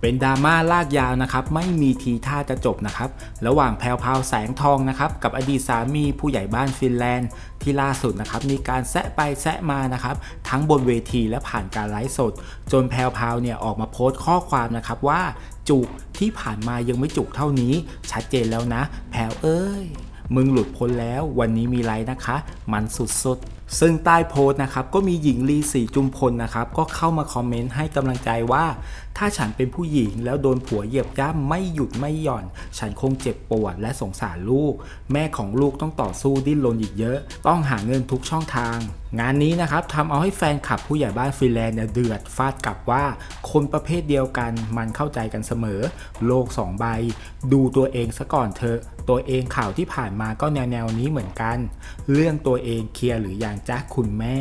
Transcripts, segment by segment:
เป็นดราม่าลากยาวนะครับไม่มีทีท่าจะจบนะครับระหว่างแพรวพาวแสงทองนะครับกับอดีตสามีผู้ใหญ่บ้านฟินแลนด์ ที่ล่าสุดนะครับมีการแซะไปแซะมานะครับทั้งบนเวทีและผ่านการไลฟ์สด จนแพรวพาวเนี่ยออกมาโพสต์ข้อความนะครับว่าจุกที่ผ่านมายังไม่จุกเท่านี้ ชัดเจนแล้วนะ แพรวเอ้ยมึงหลุดพ้นแล้ววันนี้มีไลฟ์นะคะ มันสุดๆซึ่งใต้โพสต์นะครับก็มีหญิงลีสีจุมพลนะครับก็เข้ามาคอมเมนต์ให้กำลังใจว่า ถ้าฉันเป็นผู้หญิงแล้วโดนผัวเหยียบย่ำไม่หยุดไม่หย่อน ฉันคงเจ็บปวดและสงสารลูก แม่ของลูกต้องต่อสู้ดิ้นรนอีกเยอะ ต้องหาเงินทุกช่องทาง งานนี้นะครับทำเอาให้แฟนคลับผู้ใหญ่บ้านฟิแลนด์เดือดฟาดกลับว่า คนประเภทเดียวกันมันเข้าใจกันเสมอ โลกสองใบ ดูตัวเองซะก่อนเถอะตัวเองข่าวที่ผ่านมาก็แนวแนวนี้เหมือนกัน เรื่องตัวเองเคลียร์หรือยังอย่างจ้าคุณแม่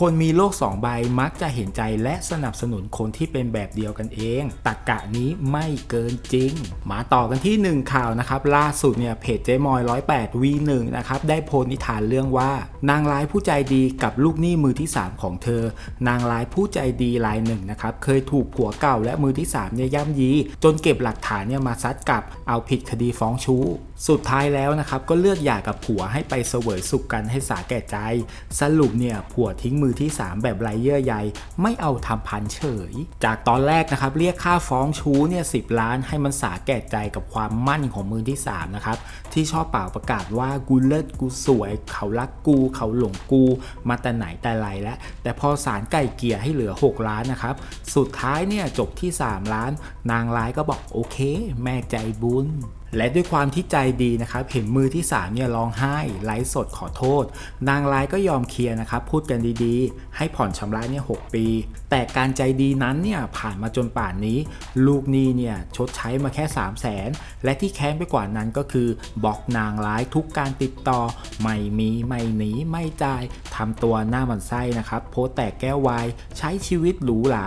คนมีโลกสองใบมักจะเห็นใจและสนับสนุนคนที่เป็นแบบเดียวกันเอง ตักกะนี้ไม่เกินจริง มาต่อกันที่หนึ่งข่าวนะครับ ล่าสุดเนี่ยเพจเจมอย 108 V1 นะครับ ได้โพสต์นิทานเรื่องว่า นางร้ายผู้ใจดีกับลูกหนี้มือที่ 3 ของเธอ นางร้ายผู้ใจดีรายหนึ่งนะครับ เคยถูกผัวเก่าและมือที่3เนี่ยย่ำยี จนเก็บหลักฐานเนี่ยมาซัดกลับเอาผิดคดีฟ้องชู้ สุดท้ายแล้วนะครับก็เลือกหย่ากับผัวให้ไปเสวยสุขกันให้สาแก่ใจสรุปเนี่ยผัวทิ้งมือที่ 3 แบบไรเยื่อใยไม่เอาทำพันเฉย จากตอนแรกนะครับเรียกค่าฟ้องชู้เนี่ยสิล้านให้มันสาแก่ใจกับความมั่นของมือที่3นะครับที่ชอบเป่าประกาศว่ากูเลิศกูสวย เขารักกูเขาหลงกูมาแต่ไหนแต่ไรแล้วแต่พอศาลไก่เกี่ยให้เหลือ 6 ล้านนะครับสุดท้ายเนี่ยจบที่ 3 ล้าน นางร้ายก็บอกโอเค แม่ใจบุญ และด้วยความที่ใจดีนะครับเห็นมือที่3เนี่ยร้องไห้ไลฟ์สดขอโทษ นางร้ายก็ยอมเคลียร์นะครับพูดกันดีๆ ให้ผ่อนชำระเนี่ยหปี แต่การใจดีนั้นเนี่ยผ่านมาจนป่านนี้ ลูกนี้เนี่ยชดใช้มาแค่ 3 0 0แสนและที่แค้นไปกว่านั้นก็คือบล็อกนางร้ายทุกการติดต่อ ไม่มีไม่หนีไม่จ่ายทำตัวหน้ามันไส้นะครับโพสแตกแก้ววายใช้ชีวิตหรูหรา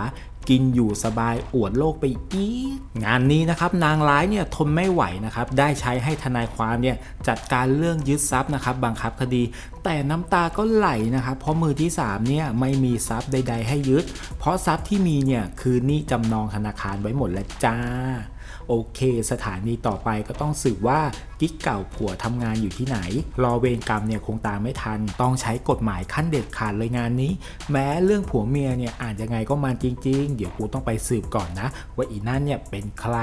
กินอยู่สบายอวดโลกไปอีก งานนี้นะครับนางร้ายเนี่ยทนไม่ไหวนะครับได้ใช้ให้ทนายความเนี่ยจัดการเรื่องยึดทรัพย์นะครับบังคับคดี แต่น้ำตาก็ไหลนะครับเพราะมือที่3เนี่ยไม่มีทรัพย์ใด ๆ ให้ยึด เพราะทรัพย์ที่มีเนี่ยคือหนี้จำนองธนาคารไว้หมดแล้วจ้า โอเค สถานีต่อไปก็ต้องสืบว่ากิ๊กเก่าผัวทำงานอยู่ที่ไหน รอเวรกรรมเนี่ยคงตามไม่ทัน ต้องใช้กฎหมายขั้นเด็ดขาดเลยงานนี้ แม้เรื่องผัวเมียเนี่ยอ่านยังไงก็มันจริง ๆ เดี๋ยวกูต้องไปสืบก่อนนะ ว่าอีนั่นเนี่ยเป็นใคร